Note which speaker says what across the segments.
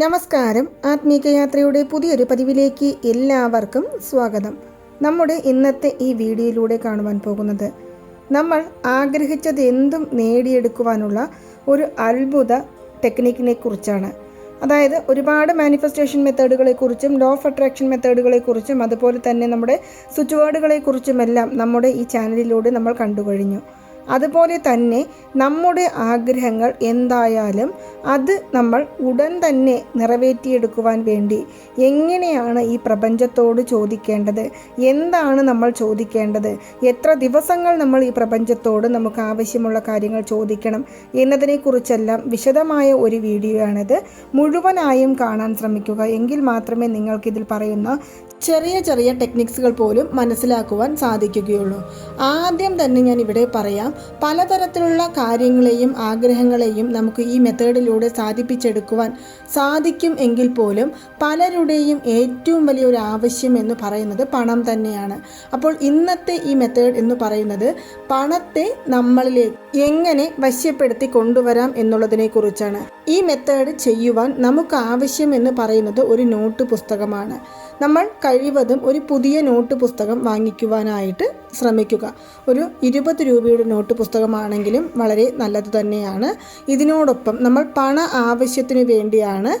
Speaker 1: നമസ്കാരം. ആത്മീകയാത്രയുടെ പുതിയൊരു പതിവിലേക്ക് എല്ലാവർക്കും സ്വാഗതം. നമ്മുടെ ഇന്നത്തെ ഈ വീഡിയോയിലൂടെ കാണുവാൻ പോകുന്നത് നമ്മൾ ആഗ്രഹിച്ചത് എന്തും നേടിയെടുക്കുവാനുള്ള ഒരു അത്ഭുത ടെക്നിക്കിനെ കുറിച്ചാണ്. അതായത് ഒരുപാട് മാനിഫെസ്റ്റേഷൻ മെത്തേഡുകളെക്കുറിച്ചും ലോ ഓഫ് അട്രാക്ഷൻ മെത്തേഡുകളെക്കുറിച്ചും അതുപോലെ തന്നെ നമ്മുടെ സ്വിച്ച് വേർഡുകളെക്കുറിച്ചുമെല്ലാം നമ്മുടെ ഈ ചാനലിലൂടെ നമ്മൾ കണ്ടു കഴിഞ്ഞു അതുപോലെ തന്നെ നമ്മുടെ ആഗ്രഹങ്ങൾ എന്തായാലും അത് നമ്മൾ ഉടൻ തന്നെ നിറവേറ്റിയെടുക്കുവാൻ വേണ്ടി എങ്ങനെയാണ് ഈ പ്രപഞ്ചത്തോട് ചോദിക്കേണ്ടത്? എന്താണ് നമ്മൾ ചോദിക്കേണ്ടത്? എത്ര ദിവസങ്ങൾ നമ്മൾ ഈ പ്രപഞ്ചത്തോട് നമുക്ക് ആവശ്യമുള്ള കാര്യങ്ങൾ ചോദിക്കണം എന്നതിനെക്കുറിച്ചെല്ലാം വിശദമായ ഒരു വീഡിയോ ആണിത് മുഴുവനായും കാണാൻ ശ്രമിക്കുക. എങ്കിൽ മാത്രമേ നിങ്ങൾക്കിതിൽ പറയുന്ന ചെറിയ ചെറിയ ടെക്നിക്സുകൾ പോലും മനസ്സിലാക്കുവാൻ സാധിക്കുകയുള്ളൂ. ആദ്യം തന്നെ ഞാൻ ഇവിടെ പറയാം പലതരത്തിലുള്ള കാര്യങ്ങളെയും ആഗ്രഹങ്ങളെയും നമുക്ക് ഈ മെത്തേഡിലൂടെ സാധിപ്പിച്ചെടുക്കുവാൻ സാധിക്കും എങ്കിൽ പോലും പലരുടെയും ഏറ്റവും വലിയൊരു ആവശ്യം എന്ന് പറയുന്നത് പണം തന്നെയാണ്. അപ്പോൾ ഇന്നത്തെ ഈ മെത്തേഡ് എന്ന് പറയുന്നത് പണത്തെ നമ്മളിലേക്ക് എങ്ങനെ വശ്യപ്പെടുത്തി കൊണ്ടുവരാം എന്നുള്ളതിനെ കുറിച്ചാണ്. ഈ മെത്തേഡ് ചെയ്യുവാൻ നമുക്ക് ആവശ്യം എന്ന് പറയുന്നത് ഒരു നോട്ട് പുസ്തകമാണ്. നമ്മൾ കഴിവതും ഒരു പുതിയ നോട്ട് പുസ്തകം വാങ്ങിക്കുവാനായിട്ട് ശ്രമിക്കുക. ഒരു ഇരുപത് രൂപയുടെ നോട്ട് പുസ്തകമാണെങ്കിലും വളരെ നല്ലത് തന്നെയാണ്. ഇതിനോടൊപ്പം നമ്മൾ പണ ആവശ്യത്തിന് വേണ്ടിയാണ്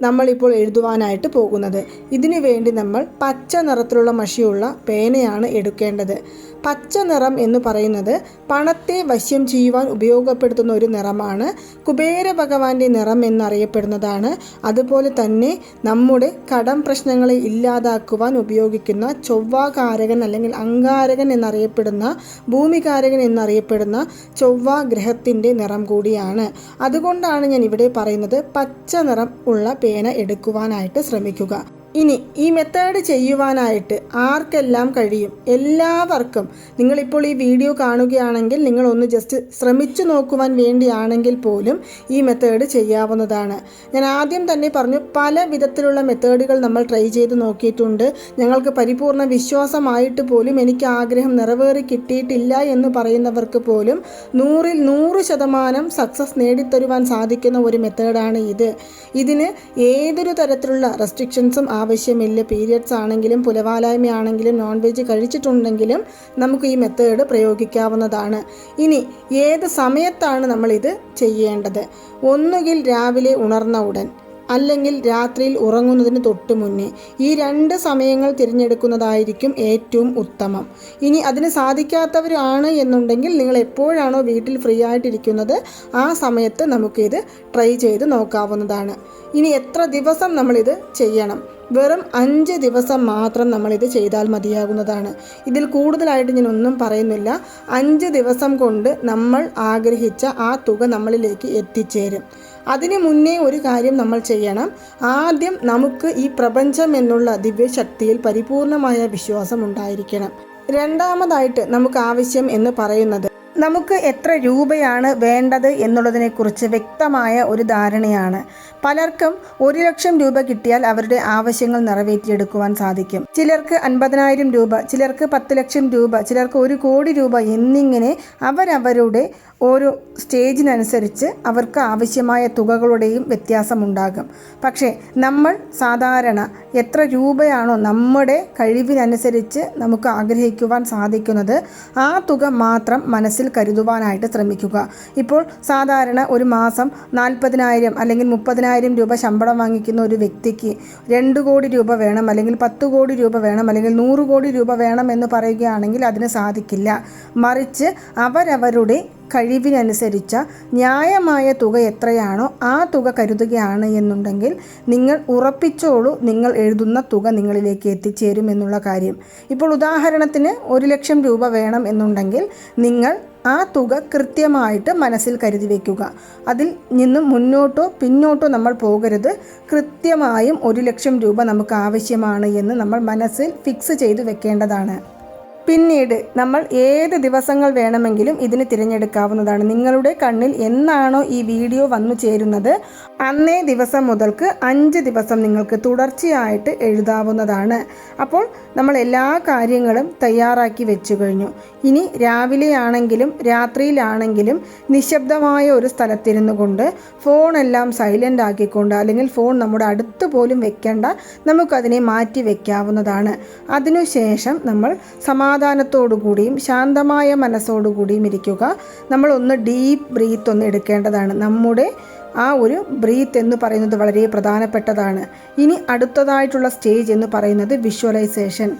Speaker 1: നമ്മളിപ്പോൾ എഴുതുവാനായിട്ട് പോകുന്നത്. ഇതിനു വേണ്ടി നമ്മൾ പച്ച നിറത്തിലുള്ള മഷിയുള്ള പേനയാണ് എടുക്കേണ്ടത്. പച്ച നിറം എന്ന് പറയുന്നത് പണത്തെ വശ്യം ചെയ്യുവാൻ ഉപയോഗപ്പെടുത്തുന്ന ഒരു നിറമാണ്. കുബേര ഭഗവാന്റെ നിറം എന്നറിയപ്പെടുന്നതാണ്. അതുപോലെ തന്നെ നമ്മുടെ കടം പ്രശ്നങ്ങളെ ഇല്ലാതാക്കുവാൻ ഉപയോഗിക്കുന്ന ചൊവ്വാകാരകൻ അല്ലെങ്കിൽ അങ്കാരകൻ എന്നറിയപ്പെടുന്ന ഭൂമികാരകൻ എന്നറിയപ്പെടുന്ന ചൊവ്വ ഗ്രഹത്തിന്റെ നിറം കൂടിയാണ്. അതുകൊണ്ടാണ് ഞാൻ ഇവിടെ പറയുന്നത് പച്ച നിറം ഉള്ള പേന എടുക്കുവാനായിട്ട് ശ്രമിക്കുക. ഇനി ഈ മെത്തേഡ് ചെയ്യുവാനായിട്ട് ആർക്കെല്ലാം കഴിയും? എല്ലാവർക്കും. നിങ്ങളിപ്പോൾ ഈ വീഡിയോ കാണുകയാണെങ്കിൽ നിങ്ങൾ ഒന്ന് ജസ്റ്റ് ശ്രമിച്ചു നോക്കുവാൻ വേണ്ടിയാണെങ്കിൽ പോലും ഈ മെത്തേഡ് ചെയ്യാവുന്നതാണ്. ഞാൻ ആദ്യം തന്നെ പറഞ്ഞു പല വിധത്തിലുള്ള മെത്തേഡുകൾ നമ്മൾ ട്രൈ ചെയ്ത് നോക്കിയിട്ടുണ്ട്. ഞങ്ങൾക്ക് പരിപൂർണ വിശ്വാസമായിട്ട് പോലും എനിക്ക് ആഗ്രഹം നിറവേറി കിട്ടിയിട്ടില്ല എന്ന് പറയുന്നവർക്ക് പോലും നൂറിൽ നൂറ് ശതമാനം സക്സസ് നേടിത്തരുവാൻ സാധിക്കുന്ന ഒരു മെത്തേഡാണ് ഇത്. ഇതിന് ഏതൊരു തരത്തിലുള്ള റെസ്ട്രിക്ഷൻസും ആവശ്യമില്ല. പീരിയഡ്സ് ആണെങ്കിലും പുലവാലായ്മയാണെങ്കിലും നോൺ വെജ് കഴിച്ചിട്ടുണ്ടെങ്കിലും നമുക്ക് ഈ മെത്തേഡ് പ്രയോഗിക്കാവുന്നതാണ്. ഇനി ഏത് സമയത്താണ് നമ്മളിത് ചെയ്യേണ്ടത്? ഒന്നുകിൽ രാവിലെ ഉണർന്ന ഉടൻ. അല്ലെങ്കിൽ രാത്രിയിൽ ഉറങ്ങുന്നതിന് തൊട്ട് മുന്നേ. ഈ രണ്ട് സമയങ്ങൾ തിരഞ്ഞെടുക്കുന്നതായിരിക്കും ഏറ്റവും ഉത്തമം. ഇനി അതിന് സാധിക്കാത്തവരാണ് എന്നുണ്ടെങ്കിൽ നിങ്ങൾ എപ്പോഴാണോ വീട്ടിൽ ഫ്രീ ആയിട്ടിരിക്കുന്നത് ആ സമയത്ത് നമുക്കിത് ട്രൈ ചെയ്ത് നോക്കാവുന്നതാണ്. ഇനി എത്ര ദിവസം നമ്മളിത് ചെയ്യണം? വെറും അഞ്ച് ദിവസം മാത്രം നമ്മളിത് ചെയ്താൽ മതിയാകുന്നതാണ്. ഇതിൽ കൂടുതലായിട്ട് ഞാൻ ഒന്നും പറയുന്നില്ല. അഞ്ച് ദിവസം കൊണ്ട് നമ്മൾ ആഗ്രഹിച്ച ആ തുക നമ്മളിലേക്ക് എത്തിച്ചേരും. അതിനു മുന്നേ ഒരു കാര്യം നമ്മൾ ചെയ്യണം. ആദ്യം നമുക്ക് ഈ പ്രപഞ്ചം എന്നുള്ള ദിവ്യശക്തിയിൽ പരിപൂർണമായ വിശ്വാസം ഉണ്ടായിരിക്കണം. രണ്ടാമതായിട്ട് നമുക്ക് ആവശ്യം എന്ന് പറയുന്നത് നമുക്ക് എത്ര രൂപയാണ് വേണ്ടത് എന്നുള്ളതിനെക്കുറിച്ച് വ്യക്തമായ ഒരു ധാരണയാണ്. പലർക്കും ഒരു ലക്ഷം രൂപ കിട്ടിയാൽ അവരുടെ ആവശ്യങ്ങൾ നിറവേറ്റിയെടുക്കുവാൻ സാധിക്കും. ചിലർക്ക് അൻപതിനായിരം രൂപ ചിലർക്ക് പത്ത് ലക്ഷം രൂപ ചിലർക്ക് ഒരു കോടി രൂപ എന്നിങ്ങനെ അവരവരുടെ ഓരോ സ്റ്റേജിനനുസരിച്ച് അവർക്ക് ആവശ്യമായ തുകകളുടെയും വ്യത്യാസമുണ്ടാകും. പക്ഷേ നമ്മൾ സാധാരണ എത്ര രൂപയാണോ നമ്മുടെ കഴിവിനനുസരിച്ച് നമുക്ക് ആഗ്രഹിക്കുവാൻ സാധിക്കുന്നത് ആ തുക മാത്രം മനസ്സിൽ കരുതുവാനായിട്ട് ശ്രമിക്കുക. ഇപ്പോൾ സാധാരണ ഒരു മാസം നാൽപ്പതിനായിരം അല്ലെങ്കിൽ മുപ്പതിനായിരം രൂപ ശമ്പളം വാങ്ങിക്കുന്ന ഒരു വ്യക്തിക്ക് രണ്ട് കോടി രൂപ വേണം അല്ലെങ്കിൽ പത്ത് കോടി രൂപ വേണം അല്ലെങ്കിൽ നൂറ് കോടി രൂപ വേണം എന്ന് പറയുകയാണെങ്കിൽ അതിന് സാധിക്കില്ല. മറിച്ച് അവരവരുടെ കഴിവിനനുസരിച്ച ന്യായമായ തുക എത്രയാണോ ആ തുക കരുതുകയാണ് എന്നുണ്ടെങ്കിൽ നിങ്ങൾ ഉറപ്പിച്ചോളൂ നിങ്ങൾ എഴുതുന്ന തുക നിങ്ങളിലേക്ക് എത്തിച്ചേരും എന്നുള്ള കാര്യം. ഇപ്പോൾ ഉദാഹരണത്തിന് ഒരു ലക്ഷം രൂപ വേണം എന്നുണ്ടെങ്കിൽ നിങ്ങൾ ആ തുക കൃത്യമായിട്ട് മനസ്സിൽ കരുതി വയ്ക്കുക അതിൽ നിന്നും മുന്നോട്ടോ പിന്നോട്ടോ നമ്മൾ പോകരുത്. കൃത്യമായും ഒരു ലക്ഷം രൂപ നമുക്ക് ആവശ്യമാണ് എന്ന് നമ്മൾ മനസ്സിൽ ഫിക്സ് ചെയ്ത് വെക്കേണ്ടതാണ്. പിന്നീട് നമ്മൾ ഏത് ദിവസങ്ങൾ വേണമെങ്കിലും ഇതിന് തിരഞ്ഞെടുക്കാവുന്നതാണ്. നിങ്ങളുടെ കണ്ണിൽ എന്നാണോ ഈ വീഡിയോ വന്നു ചേരുന്നത് അന്നേ ദിവസം മുതൽക്ക് അഞ്ച് ദിവസം നിങ്ങൾക്ക് തുടർച്ചയായിട്ട് എഴുതാവുന്നതാണ്. അപ്പോൾ നമ്മൾ എല്ലാ കാര്യങ്ങളും തയ്യാറാക്കി വെച്ചു കഴിഞ്ഞു. ഇനി രാവിലെയാണെങ്കിലും രാത്രിയിലാണെങ്കിലും നിശബ്ദമായ ഒരു സ്ഥലത്തിരുന്നു കൊണ്ട് ഫോണെല്ലാം സൈലന്റ് ആക്കിക്കൊണ്ട് അല്ലെങ്കിൽ ഫോൺ നമ്മുടെ അടുത്ത് പോലും വെക്കേണ്ട നമുക്കതിനെ മാറ്റി വെക്കാവുന്നതാണ്. അതിനുശേഷം നമ്മൾ സമാധാനത്തോടുകൂടിയും ശാന്തമായ മനസ്സോടുകൂടിയും ഇരിക്കുക. നമ്മൾ ഒന്ന് ഡീപ്പ് ബ്രീത്ത് ഒന്ന് എടുക്കേണ്ടതാണ്. നമ്മുടെ ആ ഒരു ബ്രീത്ത് എന്ന് പറയുന്നത് വളരെ പ്രധാനപ്പെട്ടതാണ്. ഇനി അടുത്തതായിട്ടുള്ള സ്റ്റേജ് എന്ന് പറയുന്നത് വിഷ്വലൈസേഷൻ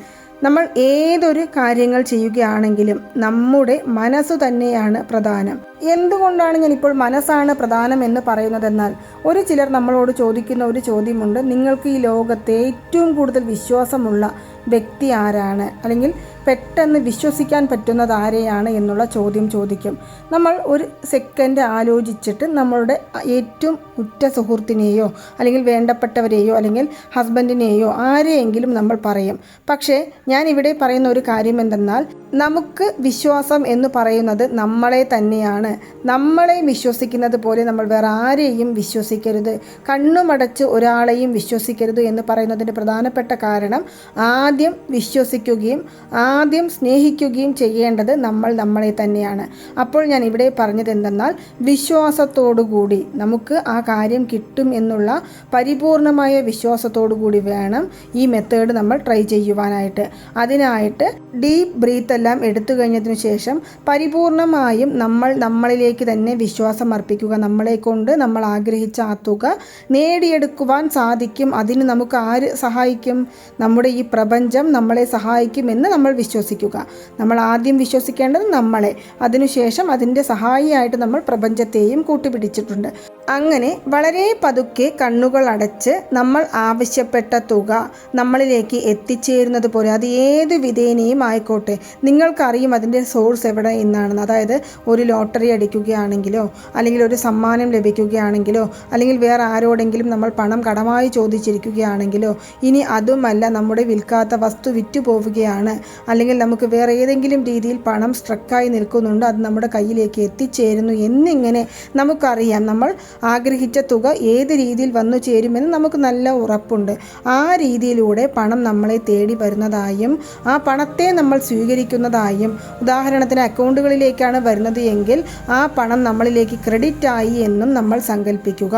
Speaker 1: നമ്മൾ ഏതൊരു കാര്യങ്ങൾ ചെയ്യുകയാണെങ്കിലും നമ്മുടെ മനസ്സ് തന്നെയാണ് പ്രധാനം. എന്തുകൊണ്ടാണ് ഞാൻ ഇപ്പോൾ മനസ്സാണ് പ്രധാനം എന്ന് പറയുന്നതെന്നാൽ ഒരു ചിലർ നമ്മളോട് ചോദിക്കുന്ന ഒരു ചോദ്യമുണ്ട്. നിങ്ങൾക്ക് ഈ ലോകത്തെ ഏറ്റവും കൂടുതൽ വിശ്വാസമുള്ള വ്യക്തി ആരാണ്? അല്ലെങ്കിൽ പെട്ടെന്ന് വിശ്വസിക്കാൻ പറ്റുന്നത് ആരെയാണ് എന്നുള്ള ചോദ്യം ചോദിക്കും. നമ്മൾ ഒരു സെക്കൻഡ് ആലോചിച്ചിട്ട് നമ്മളുടെ ഏറ്റവും ഉറ്റ സുഹൃത്തിനെയോ അല്ലെങ്കിൽ വേണ്ടപ്പെട്ടവരെയോ അല്ലെങ്കിൽ ഹസ്ബൻഡിനെയോ ആരെയെങ്കിലും നമ്മൾ പറയും. പക്ഷേ ഞാൻ ഇവിടെ പറയുന്ന ഒരു കാര്യം എന്തെന്നാൽ നമുക്ക് വിശ്വാസം എന്ന് പറയുന്നത് നമ്മളെ തന്നെയാണ് നമ്മളെ വിശ്വസിക്കുന്നത് പോലെ നമ്മൾ വേറെ ആരെയും വിശ്വസിക്കരുത്. കണ്ണുമടച്ച് ഒരാളെയും വിശ്വസിക്കരുത് എന്ന് പറയുന്നതിന്റെ പ്രധാനപ്പെട്ട കാരണം ആദ്യം വിശ്വസിക്കുകയും ആദ്യം സ്നേഹിക്കുകയും ചെയ്യേണ്ടത് നമ്മൾ നമ്മളെ തന്നെയാണ്. അപ്പോൾ ഞാൻ ഇവിടെ പറഞ്ഞത് എന്തെന്നാൽ വിശ്വാസത്തോടുകൂടി നമുക്ക് ആ കാര്യം കിട്ടും എന്നുള്ള പരിപൂർണമായ വിശ്വാസത്തോടു കൂടി വേണം ഈ മെത്തേഡ് നമ്മൾ ട്രൈ ചെയ്യുവാനായിട്ട്. അതിനായിട്ട് ഡീപ്പ് ബ്രീത്ത് എല്ലാം എടുത്തു കഴിഞ്ഞതിന് ശേഷം പരിപൂർണമായും നമ്മൾ നമ്മളിലേക്ക് തന്നെ വിശ്വാസം അർപ്പിക്കുക. നമ്മളെ കൊണ്ട് നമ്മൾ ആഗ്രഹിച്ച ആ തുക നേടിയെടുക്കുവാൻ സാധിക്കും. അതിന് നമുക്ക് ആര് സഹായിക്കും? നമ്മുടെ ഈ പ്രപഞ്ചം നമ്മളെ സഹായിക്കുമെന്ന് നമ്മൾ വിശ്വസിക്കുക. നമ്മൾ ആദ്യം വിശ്വസിക്കേണ്ടത് നമ്മളെ. അതിനുശേഷം അതിന്റെ സഹായിയായിട്ട് നമ്മൾ പ്രപഞ്ചത്തെയും കൂട്ടുപിടിച്ചിട്ടുണ്ട്. അങ്ങനെ വളരെ പതുക്കെ കണ്ണുകൾ അടച്ച് നമ്മൾ ആവശ്യപ്പെട്ട തുക നമ്മളിലേക്ക് എത്തിച്ചേരുന്നത് പോലെ അത് ഏത് വിധേനയും ആയിക്കോട്ടെ. നിങ്ങൾക്കറിയും അതിന്റെ സോഴ്സ് എവിടെ എന്നാണെന്ന് അതായത് ഒരു ലോട്ടറി അടിക്കുകയാണെങ്കിലോ അല്ലെങ്കിൽ ഒരു സമ്മാനം ലഭിക്കുകയാണെങ്കിലോ അല്ലെങ്കിൽ വേറെ ആരോടെങ്കിലും നമ്മൾ പണം കടമായി ചോദിച്ചിരിക്കുകയാണെങ്കിലോ ഇനി അതുമല്ല നമ്മുടെ വിൽക്കാത്ത വസ്തു വിറ്റു പോവുകയാണ് അല്ലെങ്കിൽ നമുക്ക് വേറെ ഏതെങ്കിലും രീതിയിൽ പണം സ്ട്രക്കായി നിൽക്കുന്നുണ്ട് അത് നമ്മുടെ കയ്യിലേക്ക് എത്തിച്ചേരുന്നു എന്നിങ്ങനെ നമുക്കറിയാം. നമ്മൾ ആഗ്രഹിച്ച തുക ഏത് രീതിയിൽ വന്നു ചേരുമെന്ന് നമുക്ക് നല്ല ഉറപ്പുണ്ട്. ആ രീതിയിലൂടെ പണം നമ്മളെ തേടി വരുന്നതായും ആ പണത്തെ നമ്മൾ സ്വീകരിക്കുന്നതായും. ഉദാഹരണത്തിന് അക്കൗണ്ടുകളിലേക്കാണ് വരുന്നത് എങ്കിൽ ആ പണം നമ്മളിലേക്ക് ക്രെഡിറ്റ് ആയി എന്നും നമ്മൾ സങ്കല്പിക്കുക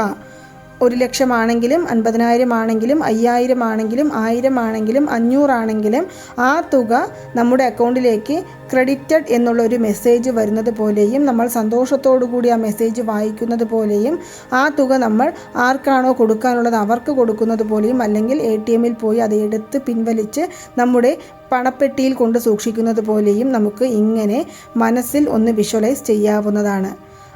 Speaker 1: ഒരു ലക്ഷമാണെങ്കിലും അൻപതിനായിരം ആണെങ്കിലും അയ്യായിരം ആണെങ്കിലും ആയിരം ആണെങ്കിലും അഞ്ഞൂറാണെങ്കിലും ആ തുക നമ്മുടെ അക്കൗണ്ടിലേക്ക് ക്രെഡിറ്റഡ് എന്നുള്ള ഒരു മെസ്സേജ് വരുന്നത് പോലെയും നമ്മൾ സന്തോഷത്തോടു കൂടി ആ മെസ്സേജ് വായിക്കുന്നത് പോലെയും ആ തുക നമ്മൾ ആർക്കാണോ കൊടുക്കാനുള്ളത് അവർക്ക് കൊടുക്കുന്നത് പോലെയും അല്ലെങ്കിൽ എ ടി എമ്മിൽ പോയി അത് എടുത്ത് പിൻവലിച്ച് നമ്മുടെ പണപ്പെട്ടിയിൽ കൊണ്ട് സൂക്ഷിക്കുന്നത് പോലെയും നമുക്ക് ഇങ്ങനെ മനസ്സിൽ ഒന്ന് വിഷ്വലൈസ് ചെയ്യാവുന്നതാണ്.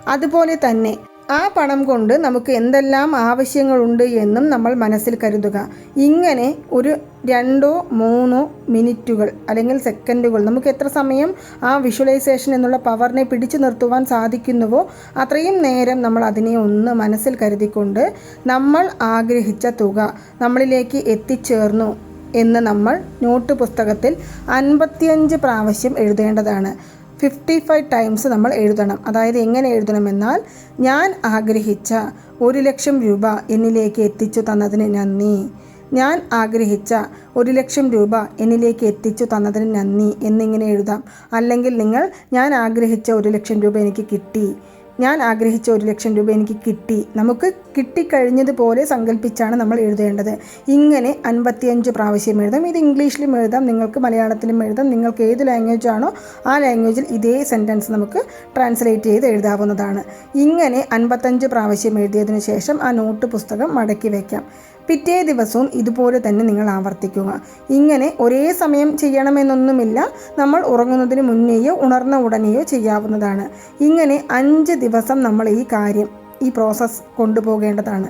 Speaker 1: അതുപോലെ തന്നെ ആ പണം കൊണ്ട് നമുക്ക് എന്തെല്ലാം ആവശ്യങ്ങളുണ്ട് എന്നും നമ്മൾ മനസ്സിൽ കരുതുക. ഇങ്ങനെ ഒരു രണ്ടോ മൂന്നോ മിനിറ്റുകൾ അല്ലെങ്കിൽ സെക്കൻഡുകൾ നമുക്ക് എത്ര സമയം ആ വിഷ്വലൈസേഷൻ എന്നുള്ള പവറിനെ പിടിച്ചു നിർത്തുവാൻ സാധിക്കുന്നുവോ അത്രയും നേരം നമ്മൾ അതിനെ ഒന്ന് മനസ്സിൽ കരുതിക്കൊണ്ട് നമ്മൾ ആഗ്രഹിച്ച തുക നമ്മളിലേക്ക് എത്തിച്ചേർന്നു എന്ന് നമ്മൾ നോട്ട് പുസ്തകത്തിൽ അൻപത്തിയഞ്ച് പ്രാവശ്യം എഴുതേണ്ടതാണ്. ഫിഫ്റ്റി ഫൈവ് ടൈംസ് നമ്മൾ എഴുതണം. അതായത് എങ്ങനെ എഴുതണമെന്നാൽ ഞാൻ ആഗ്രഹിച്ച ഒരു ലക്ഷം രൂപ എന്നിലേക്ക് എത്തിച്ചു തന്നതിന് നന്ദി. ഞാൻ ആഗ്രഹിച്ച ഒരു ലക്ഷം രൂപ എന്നിലേക്ക് എത്തിച്ചു തന്നതിന് നന്ദി എന്നിങ്ങനെ എഴുതാം. അല്ലെങ്കിൽ നിങ്ങൾ ഞാൻ ആഗ്രഹിച്ച ഒരു ലക്ഷം രൂപ എനിക്ക് കിട്ടി. ഞാൻ ആഗ്രഹിച്ച ഒരു ലക്ഷം രൂപ എനിക്ക് കിട്ടി. നമുക്ക് കിട്ടിക്കഴിഞ്ഞതുപോലെ സങ്കല്പിച്ചാണ് നമ്മൾ എഴുതേണ്ടത്. ഇങ്ങനെ അൻപത്തിയഞ്ച് പ്രാവശ്യം എഴുതാം. ഇത് ഇംഗ്ലീഷിലും എഴുതാം. നിങ്ങൾക്ക് മലയാളത്തിലും എഴുതാം. നിങ്ങൾക്ക് ഏത് ലാംഗ്വേജ് ആണോ ആ ലാംഗ്വേജിൽ ഇതേ സെന്റൻസ് നമുക്ക് ട്രാൻസ്ലേറ്റ് ചെയ്ത് എഴുതാവുന്നതാണ്. ഇങ്ങനെ അൻപത്തഞ്ച് പ്രാവശ്യം എഴുതിയതിനു ശേഷം ആ നോട്ട് പുസ്തകം മടക്കി വയ്ക്കാം പിറ്റേ ദിവസവും ഇതുപോലെ തന്നെ നിങ്ങൾ ആവർത്തിക്കുക. ഇങ്ങനെ ഒരേ സമയം ചെയ്യണമെന്നൊന്നുമില്ല. നമ്മൾ ഉറങ്ങുന്നതിന് മുന്നേയോ ഉണർന്ന ഉടനെയോ ചെയ്യാവുന്നതാണ്. ഇങ്ങനെ അഞ്ച് ദിവസം നമ്മൾ ഈ കാര്യം ഈ പ്രോസസ്സ് കൊണ്ടുപോകേണ്ടതാണ്.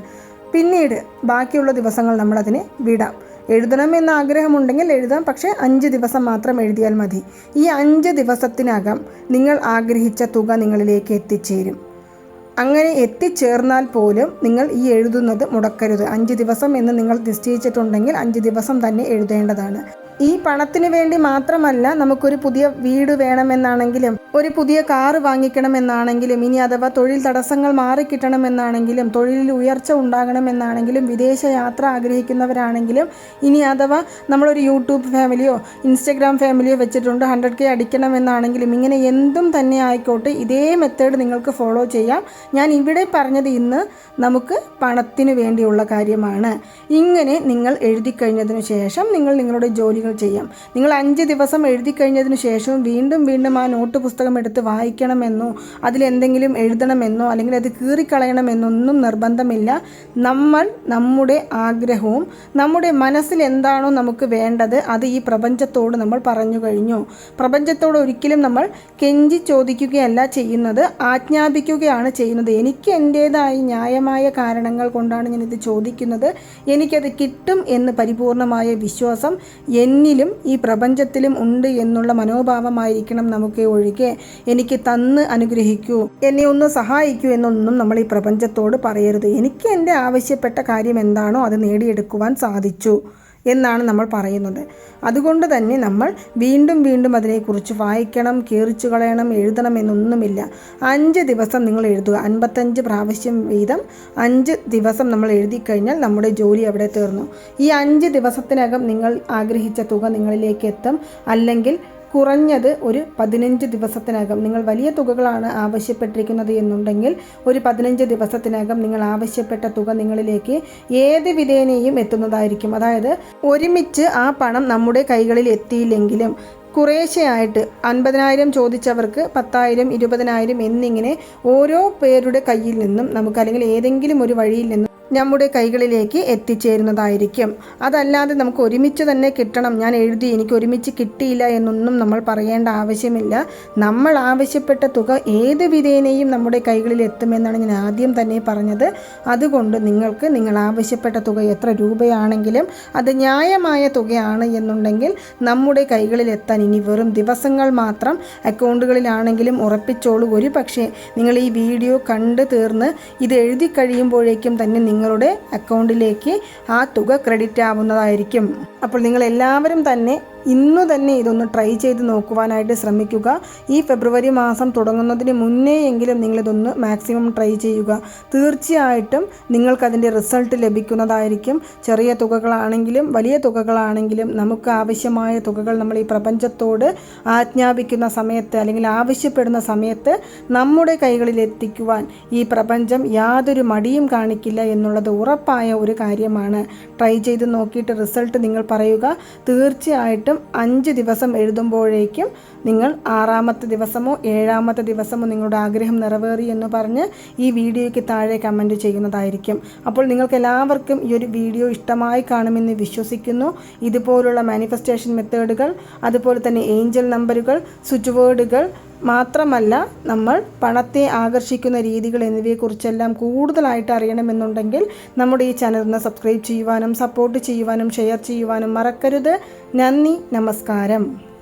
Speaker 1: പിന്നീട് ബാക്കിയുള്ള ദിവസങ്ങൾ നമ്മളതിനെ വിടാം. എഴുതണമെന്ന് ആഗ്രഹമുണ്ടെങ്കിൽ എഴുതാം. പക്ഷേ അഞ്ച് ദിവസം മാത്രം എഴുതിയാൽ മതി. ഈ അഞ്ച് ദിവസത്തിനകം നിങ്ങൾ ആഗ്രഹിച്ച തുക നിങ്ങളിലേക്ക് എത്തിച്ചേരും. അങ്ങനെ എത്തിച്ചേർന്നാൽ പോലും നിങ്ങൾ ഈ എഴുതുന്നത് മുടക്കരുത്. അഞ്ച് ദിവസം എന്ന് നിങ്ങൾ നിശ്ചയിച്ചിട്ടുണ്ടെങ്കിൽ അഞ്ച് ദിവസം തന്നെ എഴുതേണ്ടതാണ്. ഈ പണത്തിന് വേണ്ടി മാത്രമല്ല നമുക്കൊരു പുതിയ വീട് വേണമെന്നാണെങ്കിലും ഒരു പുതിയ കാറ് വാങ്ങിക്കണമെന്നാണെങ്കിലും ഇനി അഥവാ തൊഴിൽ തടസ്സങ്ങൾ മാറിക്കിട്ടണമെന്നാണെങ്കിലും തൊഴിലിൽ ഉയർച്ച ഉണ്ടാകണമെന്നാണെങ്കിലും വിദേശ യാത്ര ആഗ്രഹിക്കുന്നവരാണെങ്കിലും ഇനി അഥവാ നമ്മളൊരു യൂട്യൂബ് ഫാമിലിയോ ഇൻസ്റ്റഗ്രാം ഫാമിലിയോ വെച്ചിട്ടുണ്ട് ഹൺഡ്രഡ് കെ അടിക്കണമെന്നാണെങ്കിലും ഇങ്ങനെ എന്തും തന്നെ ആയിക്കോട്ടെ ഇതേ മെത്തേഡ് നിങ്ങൾക്ക് ഫോളോ ചെയ്യാം. ഞാൻ ഇവിടെ പറഞ്ഞത് ഇന്ന് നമുക്ക് പണത്തിന് വേണ്ടിയുള്ള കാര്യമാണ്. ഇങ്ങനെ നിങ്ങൾ എഴുതി കഴിഞ്ഞതിന് ശേഷം നിങ്ങൾ നിങ്ങളുടെ ജോലികൾ ചെയ്യാം. നിങ്ങൾ അഞ്ച് ദിവസം എഴുതി കഴിഞ്ഞതിന് ശേഷവും വീണ്ടും വീണ്ടും ആ നോട്ട് പുസ്തകം എടുത്ത് വായിക്കണമെന്നോ അതിലെന്തെങ്കിലും എഴുതണമെന്നോ അല്ലെങ്കിൽ അത് കീറിക്കളയണമെന്നൊന്നും നിർബന്ധമില്ല. നമ്മൾ നമ്മുടെ ആഗ്രഹവും നമ്മുടെ മനസ്സിൽ എന്താണോ നമുക്ക് വേണ്ടത് അത് ഈ പ്രപഞ്ചത്തോട് നമ്മൾ പറഞ്ഞു കഴിഞ്ഞു. പ്രപഞ്ചത്തോട് ഒരിക്കലും നമ്മൾ കെഞ്ചി ചോദിക്കുകയല്ല ചെയ്യുന്നത് ആജ്ഞാപിക്കുകയാണ് ചെയ്യുന്നത്. എനിക്ക് എന്റെതായി ന്യായമായ കാരണങ്ങൾ കൊണ്ടാണ് ഞാനിത് ചോദിക്കുന്നത്. എനിക്കത് കിട്ടും എന്ന് പരിപൂർണമായ വിശ്വാസം എന്നിലും ഈ പ്രപഞ്ചത്തിലും ഉണ്ട് എന്നുള്ള മനോഭാവമായിരിക്കണം നമുക്ക് ഒഴികെ. എനിക്ക് തന്ന് അനുഗ്രഹിക്കൂ എന്നെ ഒന്ന് സഹായിക്കൂ എന്നൊന്നും നമ്മൾ ഈ പ്രപഞ്ചത്തോട് പറയരുത്. എനിക്ക് എന്റെ ആവശ്യപ്പെട്ട കാര്യം എന്താണോ അത് നേടിയെടുക്കുവാൻ സാധിച്ചു എന്നാണ് നമ്മൾ പറയുന്നത്. അതുകൊണ്ട് തന്നെ നമ്മൾ വീണ്ടും വീണ്ടും അതിനെക്കുറിച്ച് വായിക്കണം കീറിച്ചു കളയണം എഴുതണം എന്നൊന്നുമില്ല. അഞ്ച് ദിവസം നിങ്ങൾ എഴുതുക. അൻപത്തഞ്ച് പ്രാവശ്യം വീതം അഞ്ച് ദിവസം നമ്മൾ എഴുതി കഴിഞ്ഞാൽ നമ്മുടെ ജോലി അവിടെ തീർന്നു. ഈ അഞ്ച് ദിവസത്തിനകം നിങ്ങൾ ആഗ്രഹിച്ച തുക നിങ്ങളിലേക്ക് എത്തും. അല്ലെങ്കിൽ കുറഞ്ഞത് ഒരു പതിനഞ്ച് ദിവസത്തിനകം നിങ്ങൾ വലിയ തുകകളാണ് ആവശ്യപ്പെട്ടിരിക്കുന്നത് എന്നുണ്ടെങ്കിൽ ഒരു പതിനഞ്ച് ദിവസത്തിനകം നിങ്ങൾ ആവശ്യപ്പെട്ട തുക നിങ്ങളിലേക്ക് ഏത് വിധേനയും എത്തുന്നതായിരിക്കും. അതായത് ഒരുമിച്ച് ആ പണം നമ്മുടെ കൈകളിൽ എത്തിയില്ലെങ്കിലും കുറേശ്ശെയായിട്ട് അൻപതിനായിരം ചോദിച്ചവർക്ക് പത്തായിരം ഇരുപതിനായിരം എന്നിങ്ങനെ ഓരോ പേരുടെ കയ്യിൽ നിന്നും നമുക്ക് അല്ലെങ്കിൽ ഏതെങ്കിലും ഒരു വഴിയിൽ നിന്നും നമ്മുടെ കൈകളിലേക്ക് എത്തിച്ചേരുന്നതായിരിക്കും. അതല്ലാതെ നമുക്ക് ഒരുമിച്ച് തന്നെ കിട്ടണം. ഞാൻ എഴുതി എനിക്ക് ഒരുമിച്ച് കിട്ടിയില്ല എന്നൊന്നും നമ്മൾ പറയേണ്ട ആവശ്യമില്ല. നമ്മൾ ആവശ്യപ്പെട്ട തുക ഏത് വിധേനയും നമ്മുടെ കൈകളിൽ എത്തുമെന്നാണ് ഞാൻ ആദ്യം തന്നെ പറഞ്ഞത്. അതുകൊണ്ട് നിങ്ങൾക്ക് നിങ്ങൾ ആവശ്യപ്പെട്ട തുക എത്ര രൂപയാണെങ്കിലും അത് ന്യായമായ തുകയാണ് എന്നുണ്ടെങ്കിൽ നമ്മുടെ കൈകളിൽ എത്താൻ ഇനി വെറും ദിവസങ്ങൾ മാത്രം അക്കൗണ്ടുകളിലാണെങ്കിലും ഉറപ്പിച്ചോളൂ. ഒരു പക്ഷേ നിങ്ങൾ ഈ വീഡിയോ കണ്ടു തീർന്ന് ഇത് എഴുതി കഴിയുമ്പോഴേക്കും തന്നെ നിങ്ങളുടെ അക്കൗണ്ടിലേക്ക് ആ തുക ക്രെഡിറ്റ് ആവുന്നതായിരിക്കും അപ്പോൾ നിങ്ങൾ എല്ലാവരും തന്നെ ഇന്നു തന്നെ ഇതൊന്ന് ട്രൈ ചെയ്ത് നോക്കുവാനായിട്ട് ശ്രമിക്കുക. ഈ ഫെബ്രുവരി മാസം തുടങ്ങുന്നതിന് മുന്നേ എങ്കിലും നിങ്ങളിതൊന്ന് മാക്സിമം ട്രൈ ചെയ്യുക. തീർച്ചയായിട്ടും നിങ്ങൾക്കതിന്റെ റിസൾട്ട് ലഭിക്കുന്നതായിരിക്കും. ചെറിയ തുകകളാണെങ്കിലും വലിയ തുകകളാണെങ്കിലും നമുക്ക് ആവശ്യമായ തുകകൾ നമ്മൾ ഈ പ്രപഞ്ചത്തോട് ആജ്ഞാപിക്കുന്ന സമയത്ത് അല്ലെങ്കിൽ ആവശ്യപ്പെടുന്ന സമയത്ത് നമ്മുടെ കൈകളിൽ എത്തിക്കുവാൻ ഈ പ്രപഞ്ചം യാതൊരു മടിയും കാണിക്കില്ല എന്നുള്ളത് ഉറപ്പായ ഒരു കാര്യമാണ്. ട്രൈ ചെയ്ത് നോക്കിയിട്ട് റിസൾട്ട് നിങ്ങൾ പറയുക. തീർച്ചയായിട്ടും അഞ്ച് ദിവസം എഴുതുമ്പോഴേക്കും നിങ്ങൾ ആറാമത്തെ ദിവസമോ ഏഴാമത്തെ ദിവസമോ നിങ്ങളുടെ ആഗ്രഹം നിറവേറി എന്ന് പറഞ്ഞ് ഈ വീഡിയോയ്ക്ക് താഴെ കമന്റ് ചെയ്യുന്നതായിരിക്കും. അപ്പോൾ നിങ്ങൾക്ക് എല്ലാവർക്കും ഈ ഒരു വീഡിയോ ഇഷ്ടമായി കാണുമെന്ന് വിശ്വസിക്കുന്നു. ഇതുപോലുള്ള മാനിഫെസ്റ്റേഷൻ മെത്തേഡുകൾ അതുപോലെ തന്നെ ഏഞ്ചൽ നമ്പറുകൾ സ്വിച്ച് വേർഡുകൾ മാത്രമല്ല നമ്മൾ പണത്തെ ആകർഷിക്കുന്ന രീതികൾ എന്നിവയെക്കുറിച്ചെല്ലാം കൂടുതലായിട്ട് അറിയണമെന്നുണ്ടെങ്കിൽ നമ്മുടെ ഈ ചാനലിനെ സബ്സ്ക്രൈബ് ചെയ്യുവാനും സപ്പോർട്ട് ചെയ്യുവാനും ഷെയർ ചെയ്യുവാനും മറക്കരുത്. നന്ദി നമസ്കാരം.